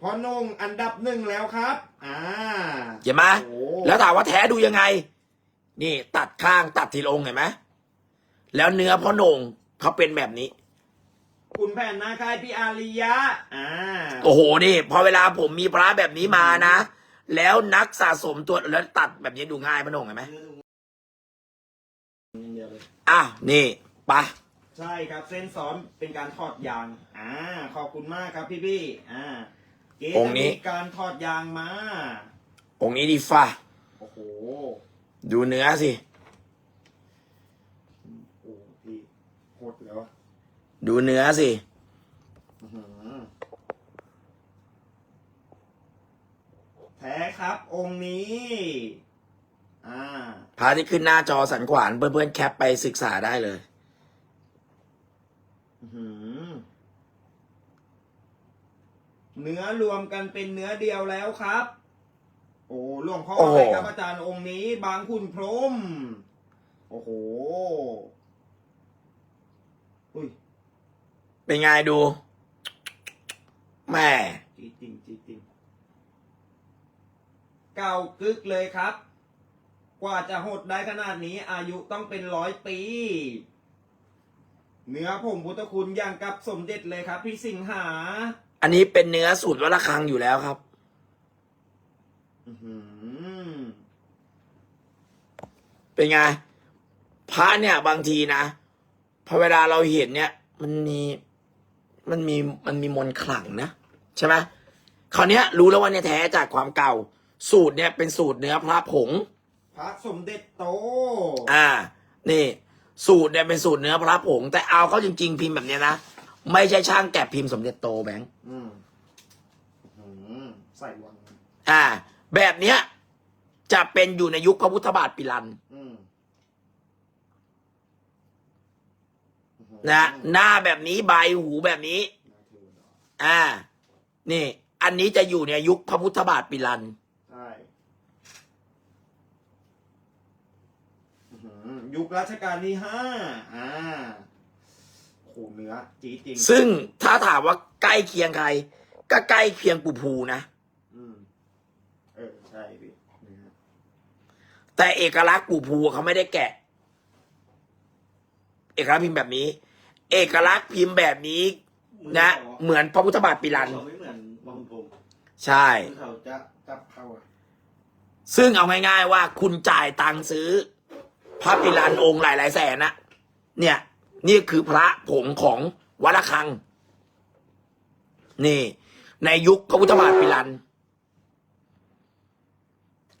พอนงอันดับหนึ่งแล้วครับ อ่าเห็นไหมโอ้แล้วถามว่าแท้ดูยังไง นี่ตัดข้างตัดทีละองค์เห็นไหมแล้วเนื้อพ่อโหนงเขาเป็นแบบนี้ คุณแผ่นนาคายพี่อาริยะ อ่า โอ้โหนี่พอเวลาผมมีพระแบบนี้มานะ แล้วนักสะสมตัวแล้วตัดแบบนี้ดูง่ายพ่อโหนงเห็นไหมอะนี่ไปะใช่ครับเส้นซ้อมเป็นการถอดยาง อ่า ขอบคุณมากครับพี่พี่ๆอ่า เก๋องค์นี้จะมีการถอดยางมา องค์นี้ดีฟ้าโอ้โห ดูเนื้อสิ โอ้พี่โคตรแล้วอะดูเนื้อสิ อื้อหือแท้ครับองค์นี้ อ่าพระที่ขึ้นหน้าจอสันขวานเพื่อนๆแคปไปศึกษาได้เลย อื้อหือ เนื้อรวมกันเป็นเนื้อเดียวแล้วครับ โอ้หลวงพ่อโอ้โห อะไรครับอาจารย์องค์นี้ บางขุนพรหมโอ้โหอุ้ยเป็นไงดูแม่จีจริงจีจริงเก่ากึกเลยครับ กว่าจะหดได้ขนาดนี้ อายุต้องเป็นร้อยปี เนื้อผมพุทธคุณอย่างกับสมเด็จเลยครับ พี่สิงหา อันนี้เป็นเนื้อสูตรวัดระฆังอยู่แล้วครับอื้อหือเป็นไง พระเนี่ย บางทีนะพอเวลาเราเห็นเนี่ย มันมีมันมีมันมีมนต์ขลังนะใช่ไหมคราวเนี้ยรู้แล้วว่าเนี่ยแท้จากความเก่า สูตรเนี่ยเป็นสูตรเนื้อพระผง พระสมเด็จโต อ่า นี่ สูตรเนี่ยเป็นสูตรเนื้อพระผง แต่เอาเข้าจริง ๆ พิมพ์แบบเนี้ยนะ ไม่ใช่ช่างแกะพิมพ์สมเด็จโตแบงค์อืมอื้อหือใส่วังอ่า แบบเนี้ย จะเป็นอยู่ในยุคพระพุทธบาทปิลันอืมอื้อหือนะหน้าแบบนี้ใบหูแบบนี้ อ่า นี่ อันนี้จะอยู่ในยุคพระพุทธบาทปิลันใช่อื้อหือยุครัชกาลที่ห้าอ่า โอ้โหเนื้อจีดจริงซึ่งถ้าถามว่าใกล้เคียงใคร ก็ใกล้เคียงปู่ภูนะ อืมเออใช่พี่เนื้อแต่เอกลักษณ์ปู่ภูเขาไม่ได้แกะ เอกลักษณ์พิมพ์แบบนี้ เอกลักษณ์พิมพ์แบบนี้นะ เหมือนพระพุทธบาทปิลันเขาไม่เหมือนบางผมใช่คือเขาจะจับเข้าอะซึ่งเอาง่ายๆว่าคุณจ่ายตังค์ซื้อพระปิลันองค์หลายๆแสนนะเนี่ย นี่คือพระผงของวัดระฆัง นี่ ในยุคพระพุทธบาทปิลัน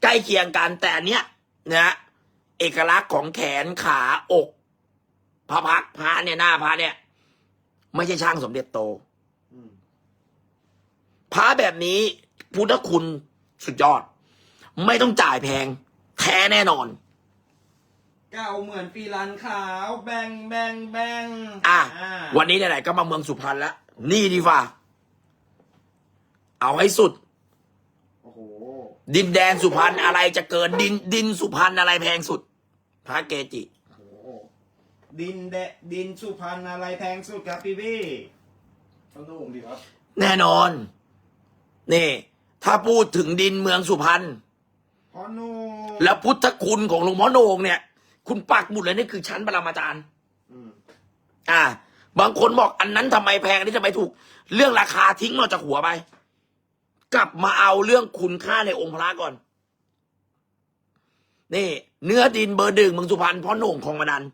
ใกล้เคียงกันแต่เนี้ยนะเอกลักษณ์ของแขนขาอกพระพักพระเนี่ยหน้าพระเนี่ย ไม่ใช่ช่างสมเด็จโตพระแบบนี้พุทธคุณสุดยอด ไม่ต้องจ่ายแพง แท้แน่นอน เก่าเหมือนปีรันขาว แบงแบงแบงอะาวันนี้ไหนๆก็มาเมืองสุพรรณแล้ว นี่ดีฟ่าเอาให้สุด โอ้โห ดินแดนสุพรรณอะไรจะเกินดินดินสุพรรณอะไรแพงสุด พระเกจิ โอ้โห ดินแดะดินสุพรรณอะไรแพงสุดครับพี่พี่ต้องดูผมดีครับ แน่นอน นี่ ถ้าพูดถึงดินเมืองสุพรรณพ่อหนู แล้วพุทธคุณของหลวงพ่อโหนงเนี่ย คุณปักหมุดเลยนี่คือชั้นปรมาจารย์อืมอ่า บางคนบอกอันนั้นทำไมแพงอันนี้ทำไมถูก เรื่องราคาทิ้งเราจากหัวไป กลับมาเอาเรื่องคุณค่าในองค์พระก่อน นี่ เนื้อดินเบอร์ดึงเมืองสุพรรณพ่อโหน่งของมานัน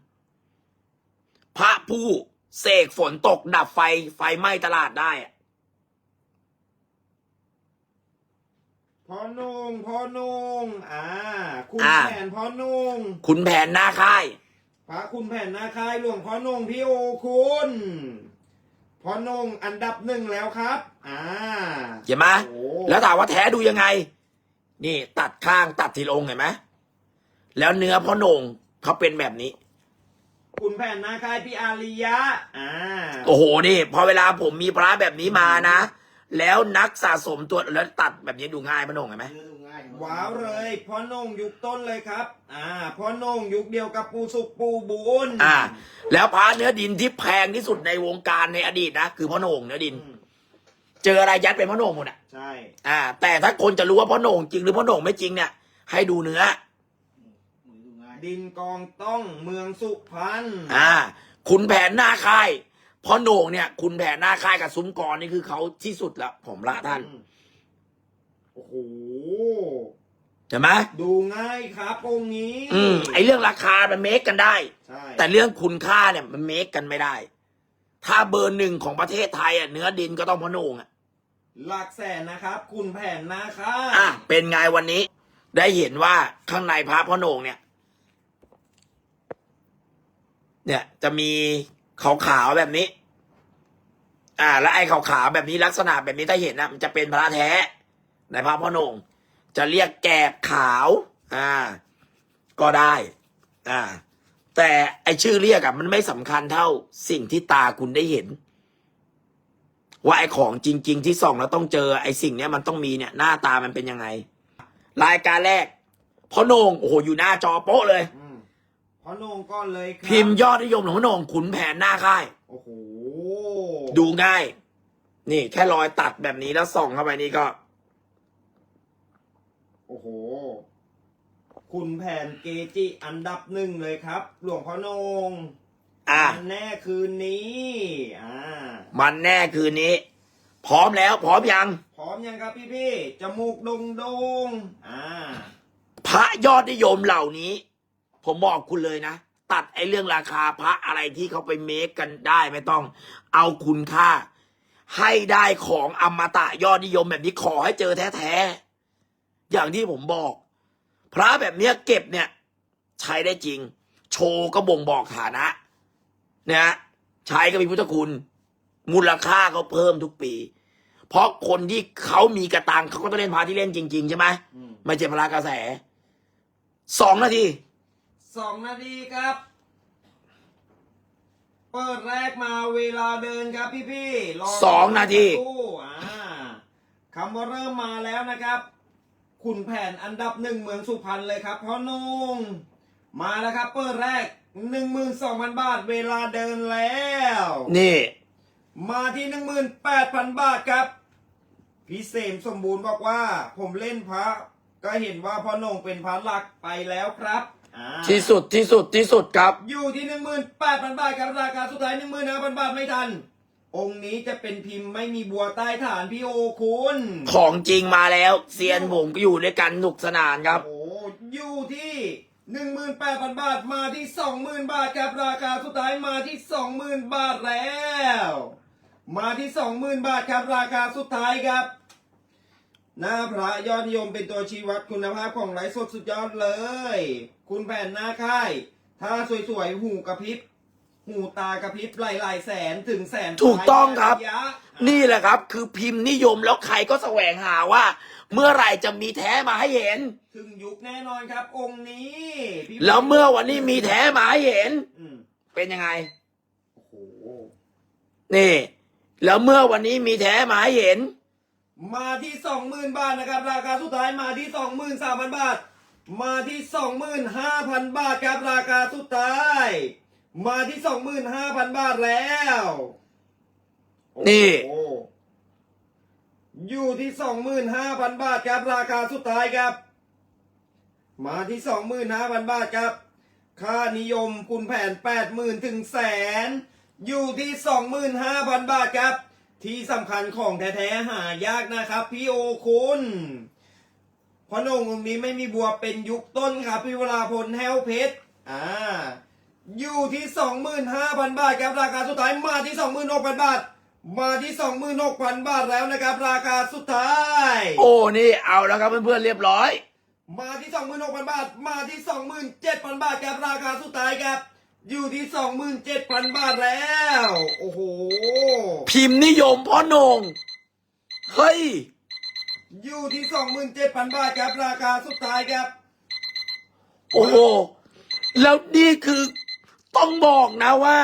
พระผู้เสกฝนตกดับไฟไฟไหม้ตลาดได้อะ พ่อนุ่งพ่อนุ่งอ่า คุณแผนพ่อนุ่งขุนแผนหน้าค่าย พระคุณแผ่นนาคายหลวงพ่อนุ่งพี่โอคุณพ่อนุ่งอันดับหนึ่งแล้วครับ อ่า เห็นไหมโอ้ แล้วถามว่าแท้ดูยังไง นี่ ตัดข้างตัดทีละองค์เห็นไหมแล้วเนื้อพ่อโหน่งเขาเป็นแบบนี้ คุณแผ่นนาคายพี่อาริยะ อ่า โอ้โหนี่ พอเวลาผมมีพระแบบนี้มานะ แล้วนักสะสมตัวแล้วตัดแบบนี้ดูง่ายพ่อโหน่งเห็นไหม เนื้อดูง่ายครับว้าวเลยพ่อนุ่งยุคต้นเลยครับ อ่าพ่อนุ่งยุคเดียวกับปูสุกปูบุญอ่า แล้วพระเนื้อดินที่แพงที่สุดในวงการในอดีตนะคือพ่อโหน่งเนื้อดิน อืมเจออะไรยัดเป็นพ่อโหน่งหมดอะ ใช่ อ่า แต่ถ้าคนจะรู้ว่าพ่อโหน่งจริงหรือพ่อโหน่งไม่จริงเนี่ย ให้ดูเนื้อมือดูง่ายดินกองต้องเมืองสุพรรณอ่าขุนแผนหน้าค่าย พ่อโหน่งเนี่ยขุนแผนหน้าค่ายกับซุ้มกรนี่คือเขาที่สุดแล้วผมละท่าน โอ้โหใช่ไหมดูง่ายครับองค์นี้ อืมไอเรื่องราคามันเมคกันได้ใช่แต่เรื่องคุณค่าเนี่ย มันเมคกันไม่ได้ ถ้าเบอร์หนึ่งของประเทศไทยอะเนื้อดินก็ต้องพ่อโหน่งอะหลักแสนนะครับ คุณแผ่นนะคะอะเป็นไงวันนี้ ได้เห็นว่าข้างในพระพ่อโหน่งเนี่ย เนี่ยจะมี ขาวๆแบบนี้ อ่า แล้วไอ้ขาวๆแบบนี้ลักษณะแบบนี้ถ้าเห็นนะมันจะเป็นพระแท้ ในพระพ่อโหน่งจะเรียกแกบขาว อ่า ก็ได้ อ่า แต่ไอชื่อเรียกอะมันไม่สำคัญเท่าสิ่งที่ตาคุณได้เห็น ว่าไอของจริง ๆ ที่ส่องแล้วต้องเจอไอสิ่งเนี้ยมันต้องมีเนี่ย หน้าตามันเป็นยังไง รายการแรกพ่อโหนงโอ้โหอยู่หน้าจอโป๊ะเลย อืมพอโหนงก้อนเลยครับพิมพ์ยอดนิยมของพ่อโหนงขุนแผนหน้าค่าย โอ้โหดูง่าย นี่แค่รอยตัดแบบนี้แล้วส่องเข้าไปนี่ก็ โอ้โห คุณแผ่นเกจิอันดับหนึ่งเลยครับ หลวงพ่อโหนงอะแน่คืนนี้ อ่า มันแน่คืนนี้ พร้อมแล้ว พร้อมยัง พร้อมยังครับพี่พี่ๆจมูกดงดงๆอ่า พระยอดนิยมเหล่านี้ ผมบอกคุณเลยนะ ตัดไอ้เรื่องราคาพระอะไรที่เขาไปเมคกันได้ไม่ต้อง เอาคุณค่า ให้ได้ของอมตะยอดนิยมแบบนี้ขอให้เจอแท้ๆ อย่างที่ผมบอก พระแบบเนี้ยเก็บเนี่ย ใช้ได้จริง โชว์ก็บ่งบอกฐานะนะฮะใช้ก็มีพุทธคุณ มูลค่าเขาเพิ่มทุกปี เพราะคนที่เขามีกระตังเขาก็ต้องเล่นพระที่เล่นจริง ๆ ใช่ไหมอืมไม่ใช่พละกระแสสองนาที สองนาทีครับ เปิดแรกมาเวลาเดินครับพี่พี่ๆรสองนาทีสักครู่อ่าคำว่าเริ่มมาแล้วนะครับคุณแผนอันดับหนึ่งเมืองสุพรรณเลยครับพ่อหนงมาแล้วครับ เปิดแรกหนึ่งหมื่นสองพันบาท เวลาเดินแล้ว นี่ มาที่หนึ่งหมื่นแปดพันบาทครับ พี่เสมสมบูรณ์บอกว่า ผมเล่นพระ ก็เห็นว่าพ่อโหนงเป็นพระหลักไปแล้วครับ อ่าที่สุดที่สุดที่สุดครับ อยู่ที่หนึ่งหมื่นแปดพันบาทครับราคาสุดท้ายหนึ่งหมื่นห้าพันบาทไม่ทัน องค์นี้จะเป็นพิมพ์ไม่มีบัวใต้ฐานพี่โอคุณของจริงมาแล้วเซียนผมก็อยู่ด้วยกันสนุกสนานครับ โอ้อยู่ที่หนึ่งหมื่นแปดพันบาทมาที่สองหมื่นบาทครับราคาสุดท้ายมาที่สองหมื่นบาทแล้ว มาที่สองหมื่นบาทครับราคาสุดท้ายครับ หน้าพระยอดนิยมเป็นตัวชี้วัดคุณภาพของไลฟ์สดสุดยอดเลย คุณแผ่นหน้าค่าย ถ้าสวยๆ หูกระพริบ หูตากระพริบหลายๆแสนถึงแสนถูกต้องครับระยะนี่แหละครับ คือพิมพ์นิยมแล้วใครก็แสวงหาว่า เมื่อไหร่จะมีแท้มาให้เห็น ถึงยุคแน่นอนครับ องค์นี้พี่แล้วเมื่อวันนี้มีแท้มาให้เห็น อืมเป็นยังไง โอ้โห นี่ แล้วเมื่อวันนี้มีแท้มาให้เห็น มาที่สองหมื่นบาทนะครับ ราคาสุดท้ายมาที่สองหมื่นสามพันบาท มาที่สองหมื่นห้าพันบาทครับราคาสุดท้าย มาที่สองหมื่นห้าพันบาทแล้วโอ้โหนี่อยู่ที่สองหมื่นห้าพันบาทครับราคาสุดท้ายครับ มาที่สองหมื่นห้าพันบาทครับ ค่านิยมคุณแผนแปดหมื่นถึงแสน อยู่ที่สองหมื่นห้าพันบาทครับ ที่สำคัญของแท้ๆหายากนะครับ พี่โอคุณเพราะนงองค์นี้ไม่มีบัวเป็นยุคต้นครับพี่เวลาพลแฮวเพชรอ่าอยู่ที่สองหมื่นห้าพันบาทครับราคาสุดท้ายมาที่สองหมื่นหกพันบาท มาที่สองหมื่นหกพันบาทแล้วนะครับ ราคาสุดท้าย โอ้นี่เอาแล้วครับเพื่อนๆเรียบร้อย มาที่สองหมื่นหกพันบาท มาที่สองหมื่นเจ็ดพันบาทครับราคาสุดท้ายครับ อยู่ที่สองหมื่นเจ็ดพันบาทแล้ว โอ้โห พิมพ์นิยมพ่อโหนงเฮ้ย อยู่ที่สองหมื่นเจ็ดพันบาทครับราคาสุดท้ายครับ โอ้โห แล้วนี่คือต้องบอกนะว่า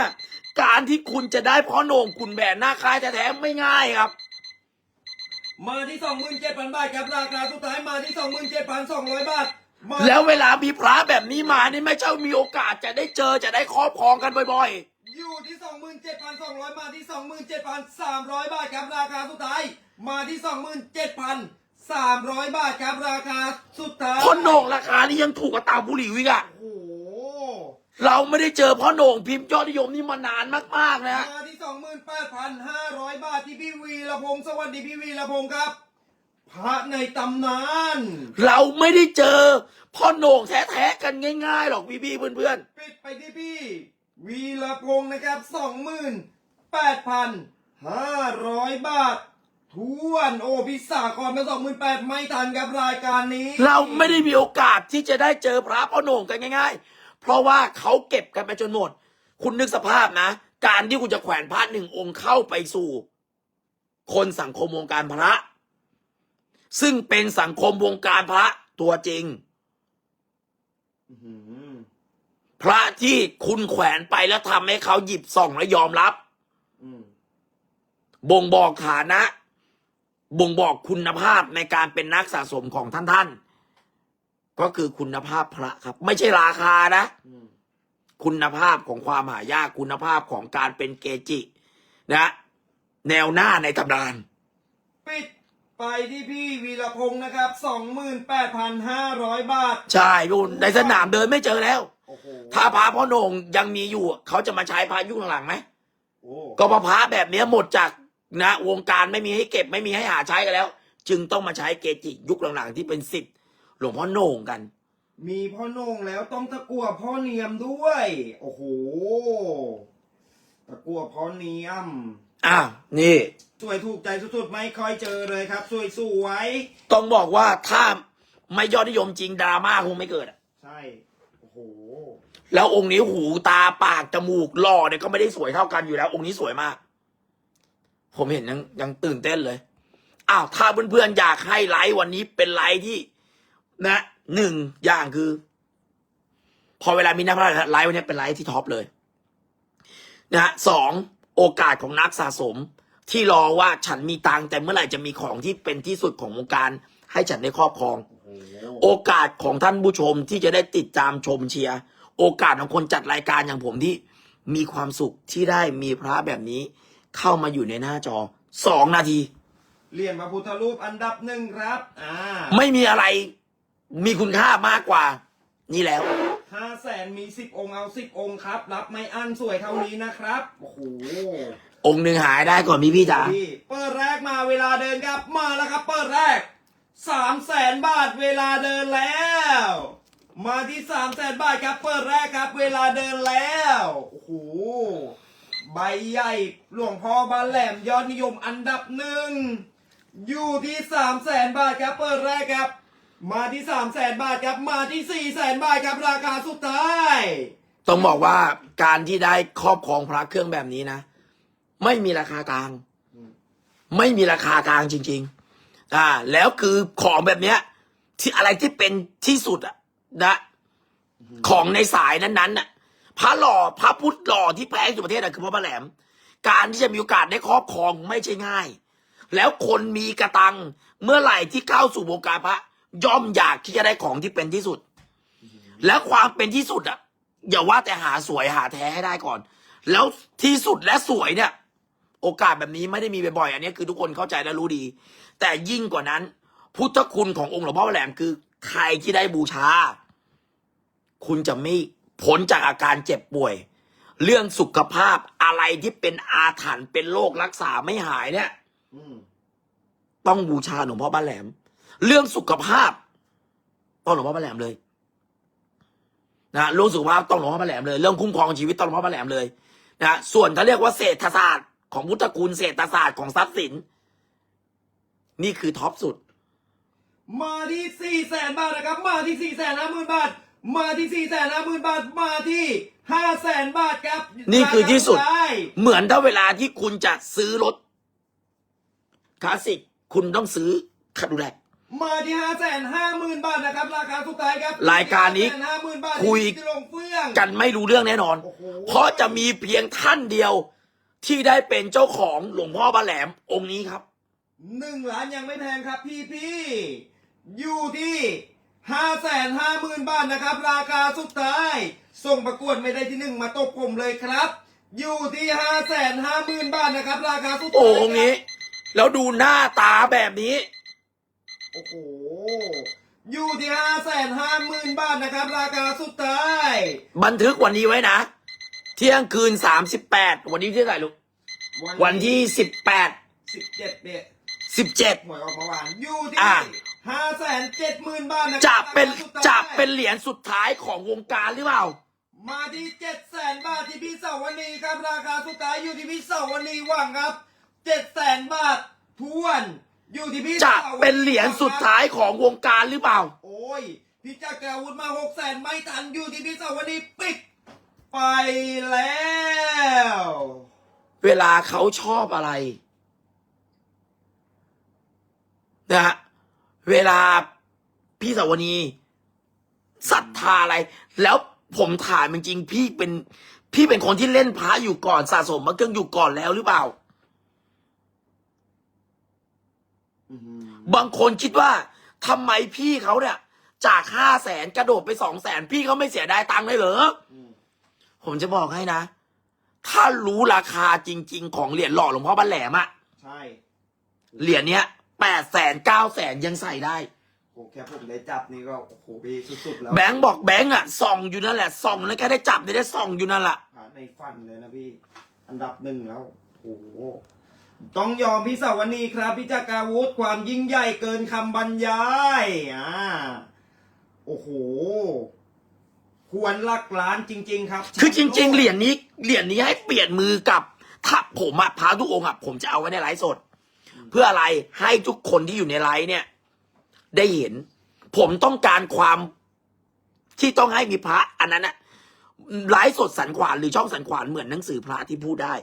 การที่คุณจะได้พ่อโหน่งคุณแบนหน้าคายแท้ๆไม่ง่ายครับ มาที่สองหมื่นเจ็ดพันบาทครับราคาสุดท้ายมาที่สองหมื่นเจ็ดพันสองร้อยบาทมาแล้วเวลามีพระแบบนี้มานี่ไม่ใช่มีโอกาสจะได้เจอจะได้ครอบครองกันบ่อยอยู่ที่สองหมื่นเจ็ดพันสองร้อยมาที่สองหมื่นเจ็ดพันสามร้อยบาทครับราคาสุดท้าย มาที่สองหมื่นเจ็ดพันสามร้อยบาทครับราคาสุดท้ายพ่อโหน่งราคานี้ยังถูกกว่าเต่าบุหรี่อีกอะโอ้โหเราไม่ได้เจอพ่อโหน่งพิมพ์ยอดนิยมนี่มานานมากๆนะมาที่สองหมื่นแปดพันห้าร้อยบาทที่พี่วีระพงศ์สวัสดีพี่วีระพงศ์ครับ พระในตำนาน เราไม่ได้เจอพ่อโหน่งแท้ๆกันง่ายๆหรอกพี่ๆเพื่อนปิดไปที่พี่ วีระพงศ์นะครับสองหมื่นแปดพันห้าร้อยบาท ทวนโอ้พิสากรเป็นสองหมื่นแปดไม่ทันกับรายการนี้ๆเราไม่ได้มีโอกาสที่จะได้เจอพระพ่อโหน่งกันง่าย ๆ เพราะว่าเขาเก็บกันไปจนหมด คุณนึกสภาพนะ การที่คุณจะแขวนพระหนึ่งองค์เข้าไปสู่ คนสังคมวงการพระ ซึ่งเป็นสังคมวงการพระตัวจริงอื้อหือพระที่คุณแขวนไปแล้วทำให้เขาหยิบส่องและยอมรับอืมบ่งบอกฐานะ บ่งบอกคุณภาพในการเป็นนักสะสมของท่านท่านๆก็คือคุณภาพพระครับ ไม่ใช่ราคานะอืมคุณภาพของความหายากคุณภาพของการเป็นเกจินะแนวหน้าในตำนาน ปิดไปที่พี่วีระพงศ์นะครับสองหมื่นแปดพันห้าร้อยบาท ใช่พี่อุ่นในสนามเดินไม่เจอแล้วโอ้โหถ้าพระพ่อโหนงยังมีอยู่ เขาจะมาใช้พระยุคหลังๆไหมโอ้ก็เพราะพระแบบเนี้ยหมดจาก นะวงการไม่มีให้เก็บไม่มีให้หาใช้กันแล้ว จึงต้องมาใช้เกจิยุคหลังๆที่เป็นสิทธิ์หลวงพ่อโหน่งกัน มีพ่อโหนงแล้วต้องตะกัวพ่อเนียมด้วย โอ้โห ตะกัวพ่อเนียม อ้าวนี่ สวยถูกใจสุดๆ ไม่ค่อยเจอเลยครับ สวยสวยต้องบอกว่าถ้าไม่ยอดนิยมจริงดราม่าคงไม่เกิดอะๆใช่ โอ้โห แล้วองค์นี้หูตาปากจมูกหล่อเนี่ยก็ไม่ได้สวยเท่ากันอยู่แล้ว องค์นี้สวยมาก ผมเห็นยังยังตื่นเต้นเลย อ้าวถ้าเพื่อนๆอยากให้ไลฟ์วันนี้เป็นไลฟ์ที่ นะหนึ่งอย่างคือ พอเวลามีนักพนันไลฟ์วันนี้เป็นไลฟ์ที่ท็อปเลย นะฮะสองโอกาสของนักสะสม ที่รอว่าฉันมีตังค์แต่เมื่อไหร่จะมีของที่เป็นที่สุดของวงการ ให้ฉันได้ครอบครองโอ้โหโอกาสของท่านผู้ชมที่จะได้ติดตามชมเชียร์โอกาสของคนจัดรายการอย่างผมที่มีความสุขที่ได้มีพระแบบนี้ เข้ามาอยู่ในหน้าจอสองนาทีเหรียญพระพุทธรูปอันดับหนึ่งครับ อ่าไม่มีอะไรมีคุณค่ามากกว่า นี่แล้วห้าแสนมีสิบองค์เอาสิบองค์ครับ รับไม่อั้นสวยเท่านี้นะครับ โอ้โห องค์หนึ่งหายได้ก่อนพี่พี่จ๋าพี่เปิดแรกมาเวลาเดินครับ มาแล้วครับ เปิดแรกสามแสนบาทเวลาเดินแล้ว มาที่สามแสนบาทครับ เปิดแรกครับ เวลาเดินแล้ว โอ้โห ใบใหญ่หลวงพ่อบานแหลมยอดนิยมอันดับหนึ่งอยู่ที่สามแสนบาทครับเปิดแรกครับ มาที่สามแสนบาทครับมาที่สี่แสนบาทครับราคาสุดท้าย ต้องบอกว่าการที่ได้ครอบครองพระเครื่องแบบนี้นะ ไม่มีราคากลาง ไม่มีราคากลางจริง ๆ อ่า แล้วคือของแบบเนี้ย ที่อะไรที่เป็นที่สุดอะนะของในสายนั้นๆน่ะ พระหล่อพระพุทธหล่อที่แพงที่สุดประเทศอะคือพระประแหลม การที่จะมีโอกาสได้ครอบครองไม่ใช่ง่าย แล้วคนมีกระตังเมื่อไหร่ที่เข้าสู่วงการพระ ย่อมอยากที่จะได้ของที่เป็นที่สุด และความเป็นที่สุดอะอย่าว่าแต่หาสวยหาแท้ให้ได้ก่อน แล้วที่สุดและสวยเนี่ย โอกาสแบบนี้ไม่ได้มีบ่อยๆอันนี้คือทุกคนเข้าใจและรู้ดี แต่ยิ่งกว่านั้น พุทธคุณขององค์หลวงพ่อแหลมคือ ใครที่ได้บูชา คุณจะไม่ พ้นจากอาการเจ็บป่วย เรื่องสุขภาพอะไรที่เป็นอาถรรพ์เป็นโรครักษาไม่หายเนี่ยอืมต้องบูชาหลวงพ่อบ้านแหลม เรื่องสุขภาพ ต้องหลวงพ่อบ้านแหลมเลยนะเรื่องสุขภาพต้องหลวงพ่อบ้านแหลมเลย เรื่องคุ้มครองชีวิตต้องหลวงพ่อบ้านแหลมเลยนะส่วนถ้าเรียกว่าเศรษฐศาสตร์ของพุทธคุณเศรษฐศาสตร์ของทรัพย์สิน นี่คือท็อปสุด มาที่สี่แสนบาทนะครับ มาที่สี่แสนห้าหมื่นบาท มาที่สี่แสนห้าหมื่นบาทมาที่ห้าแสนบาทครับนี่คือที่สุดราคาท้ายเหมือนถ้าเวลาที่คุณจะซื้อรถคลาสสิกคุณต้องซื้อคาดูแลกมาที่ห้าแสนห้าหมื่นบาทนะครับราคาสุดท้ายครับรายการนี้ห้าหมื่นบาทคุยที่ลงเฟื่อง กันไม่รู้เรื่องแน่นอน โอ้โห เพราะจะมีเพียงท่านเดียวที่ได้เป็นเจ้าของหลวงพ่อบ้านแหลมองค์นี้ครับ หนึ่งล้านยังไม่แพงครับพี่พี่อยู่ที่ ห้าแสนห้าหมื่นบาทนะครับ ราคาสุดท้าย ส่งประกวดไม่ได้ที่หนึ่งมาตบผมเลยครับ อยู่ที่ห้าแสนห้าหมื่นบาทนะครับ ราคาสุดท้ายโอ้องค์นี้ แล้วดูหน้าตาแบบนี้ โอ้โห อยู่ที่ห้าแสนห้าหมื่นบาทนะครับ ราคาสุดท้าย บันทึกวันนี้ไว้นะ เที่ยงคืนสามสิบแปดวันนี้ที่เท่าไหร่ลูก วันที่สิบแปดสิบเจ็ดเนี่ยสิบเจ็ดหวยออกเมื่อวานอยู่ที่อะ ห้าแสนเจ็ดหมื่นบาทนะครัจะเป็นราคาสุดท้ายจะเป็นเหรียญสุดท้ายของวงการหรือเปล่า มาที่เจ็ดแสนบาทที่พี่เสาวนีครับ ราคาสุดท้ายอยู่ที่พี่เสาวนีว่างครับเจ็ดแสนบาททวน อยู่ที่พี่จะสาวนีเป็นเหรียญสุดท้ายของวงการหรือเปล่า โอ้ยพี่จักรวุฒิมาหกแสนไม่ทันอยู่ที่พี่เสาวนีปิดไปแล้ว เวลาเขาชอบอะไรนะฮะ เวลาพี่สาวนีศรัทธาอะไร แล้วผมถามจริงๆพี่เป็น พี่เป็นคนที่เล่นพระอยู่ก่อนสะสมมาเครื่องอยู่ก่อนแล้วหรือเปล่า บางคนคิดว่าทำไมพี่เขาเนี่ย จากห้าแสนกระโดดไปสองแสนพี่เขาไม่เสียดายตังค์เลยเหรออืมผมจะบอกให้นะ ถ้ารู้ราคาจริง ๆ ของเหรียญหล่อหลวงพ่อบันแหลมอะใช่เหรียญเนี้ย แปดแสนเก้าแสนยังใส่ได้โหแค่ผมได้จับนี่ก็โอ้โหพี่สุดๆแล้วแบงค์บอกแบงค์อะส่องอยู่นั่นแหละส่องแล้วแค่ได้จับได้ได้ส่องอยู่นั่นแหละพระในฝันเลยนะพี่ อันดับหนึ่งแล้วโอ้โหต้องยอมพี่สาวนีครับ พี่จักราวุธความยิ่งใหญ่เกินคำบรรยายอ่าโอ้โห ควรหลักล้านจริง ๆ ครับคือจริง ๆ เหรียญนี้เหรียญนี้ให้เปลี่ยนมือกับ ถ้าผมอะพาทุกองค์อะผมจะเอาไว้ในไลฟ์สด เพื่ออะไรให้ทุกคนที่อยู่ในไลฟ์เนี่ย ได้เห็น ผมต้องการความที่ต้องให้มีพระ อันนั้นอะไลฟ์สดสันขวานหรือช่องสันขวานเหมือนหนังสือพระที่พูดได้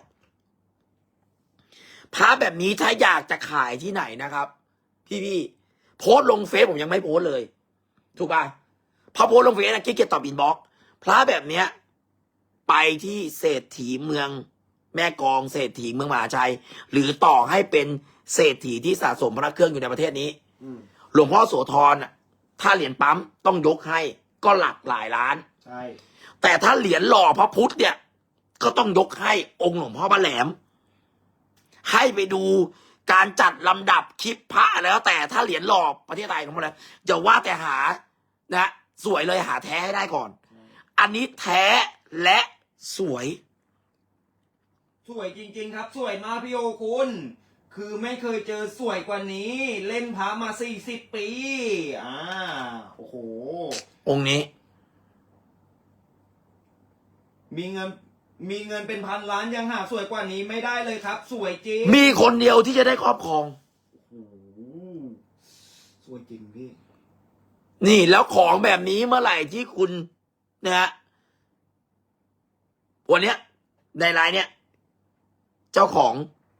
พระแบบนี้ถ้าอยากจะขายที่ไหนนะครับ พี่พี่โพสลงเฟซผมยังไม่โพสเลย ถูกป่ะพอโพสลงเฟซนะกิ๊กเกียจตอบอินบ็อกพระแบบเนี้ย ไปที่เศรษฐีเมือง แม่กองเศรษฐีเมืองมหาชัย หรือต่อให้เป็น เศรษฐีที่สะสมพระเครื่องอยู่ในประเทศนี้อืมหลวงพ่อโสธรน่ะถ้าเหรียญปั๊มต้องยกให้ก็หลักหลายล้านใช่แต่ถ้าเหรียญหล่อพระพุทธเนี่ย ก็ต้องยกให้องค์หลวงพ่อพระแหลม ให้ไปดูการจัดลำดับคลิปพระแล้ว แต่ถ้าเหรียญหล่อประเทศไทยของมันเลยอย่าว่าแต่หานะสวยเลยหาแท้ให้ได้ก่อน อันนี้แท้และสวย สวยจริง ๆ ครับ สวยมากพี่โอคุณ คือไม่เคยเจอสวยกว่านี้ เล่นพระมาสี่สิบปี อ่า โอ้โห องค์นี้ มีเงิน มีเงินเป็นพันล้านยังหาสวยกว่านี้ไม่ได้เลยครับ สวยจริง มีคนเดียวที่จะได้ครอบครอง โอ้โห สวยจริงพี่ นี่แล้วของแบบนี้เมื่อไหร่ที่คุณนะฮะวันเนี้ยในไลน์เนี้ยเจ้าของ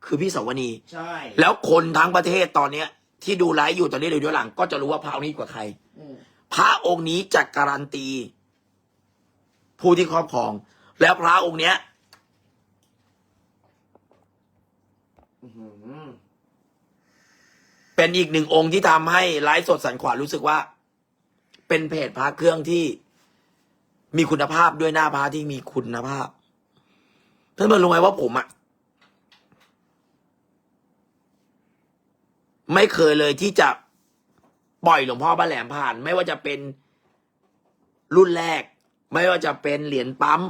คือพี่สาวนี ใช่แล้วคนทั้งประเทศตอนเนี้ย ที่ดูไลฟ์อยู่ตอนนี้หรือย้อนหลัง ก็จะรู้ว่าพระองค์นี้กว่าใคร อืมพระองค์นี้จะการันตี ผู้ที่ครอบครอง แล้วพระองค์เนี้ย อื้อหือเป็นอีกหนึ่งองค์ที่ทำให้ไลฟ์สดสันขวานรู้สึกว่า เป็นเพจพระเครื่องที่มีคุณภาพด้วยหน้าพระที่มีคุณภาพเพื่อนๆรู้ไหมว่าผมอะ ไม่เคยเลยที่จะปล่อยหลวงพ่อบ้านแหลมผ่าน ไม่ว่าจะเป็นรุ่นแรก ไม่ว่าจะเป็นเหรียญปั๊ม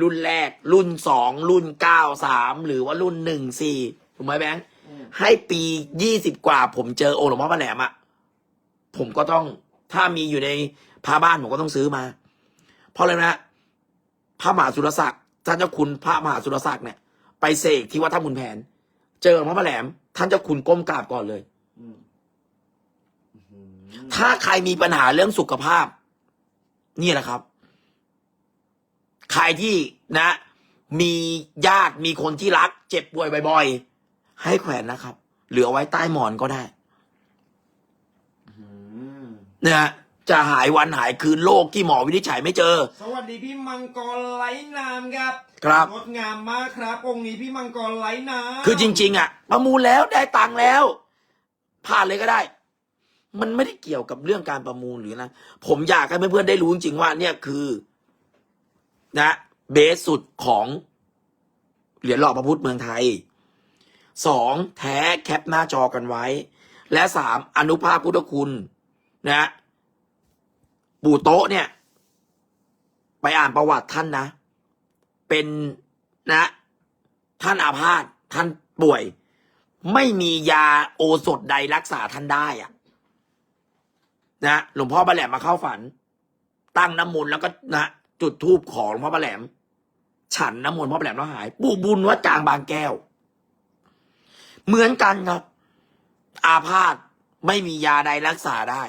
รุ่นแรก รุ่นสองรุ่นเก้าสามหรือว่ารุ่นหนึ่งสี่ถูกไหมแบงค์ให้ปียี่สิบกว่า ผมเจอองค์หลวงพ่อพระแหลมอะผมก็ต้องถ้ามีอยู่ในพาบ้านผมก็ต้องซื้อมา เพราะอะไรนะพระมหาสุรศักดิ์ท่านเจ้าคุณพระมหาสุรศักดิ์เนี่ยไปเสกที่วัดท่ามุนแผน เจอหลวงพ่อพระแหลม ท่านเจ้าคุณก้มกราบก่อนเลยอืมอื้อหือถ้าใครมีปัญหาเรื่องสุขภาพ นี่แหละครับ ใครที่นะ มีญาติมีคนที่รัก เจ็บป่วยบ่อยๆ ให้แขวนนะครับหรือเอาไว้ใต้หมอนก็ได้อื้อหือนะฮะ จะหายวันหายคืนโรคที่หมอวินิจฉัยไม่เจอ สวัสดีพี่มังกรไร้นามครับครับ งดงามมากครับองค์นี้พี่มังกรไร้นามคือจริง ๆ อะ ประมูลแล้วได้ตังค์แล้วผ่านเลยก็ได้ มันไม่ได้เกี่ยวกับเรื่องการประมูลหรือนะผมอยากให้เพื่อนๆได้รู้จริงๆว่า เนี่ยคือ นะเบสสุดของเหรียญหล่อพระพุทธเมืองไทยสองแท้แคปหน้าจอกันไว้ และสามอนุภาพพุทธคุณ นะ ปู่โต๊ะเนี่ย ไปอ่านประวัติท่านนะ เป็นนะ ท่านอาพาธท่านป่วย ไม่มียาโอสถใดรักษาท่านได้อะนะหลวงพ่อประแหลมมาเข้าฝัน ตั้งน้ำมนต์แล้วก็นะจุดธูปขอหลวงพ่อประแหลม ฉันน้ำมนต์พ่อประแหลมแล้วหาย ปู่บุญวัดจางบางแก้ว เหมือนกันครับ อาพาธไม่มียาใดรักษาได้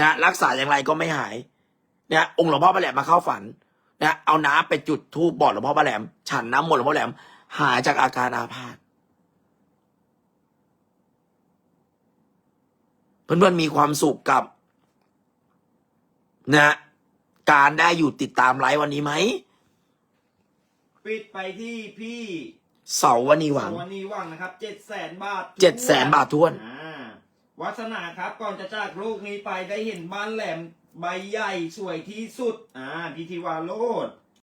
นะรักษาอย่างไรก็ไม่หายนะองค์หลวงพ่อประแหลมมาเข้าฝันนะเอาน้ำไปจุดธูปบอกหลวงพ่อประแหลม ฉันน้ำมนต์หลวงพ่อประแหลม หายจากอาการอาพาธเพื่อนๆมีความสุขกับนะการได้อยู่ติดตามไลฟ์วันนี้ไหมปิดไปที่พี่เสาร์วันนี้หวังสวันนี้หวังนะครับเจ็ดแสนบาทเจ็ดแสนบาทท้วนอ่า วัสนาครับก่อนจะจากลูกนี้ไปได้เห็นบ้านแหลมใบใหญ่สวยที่สุด อ่าพิธีวาโรด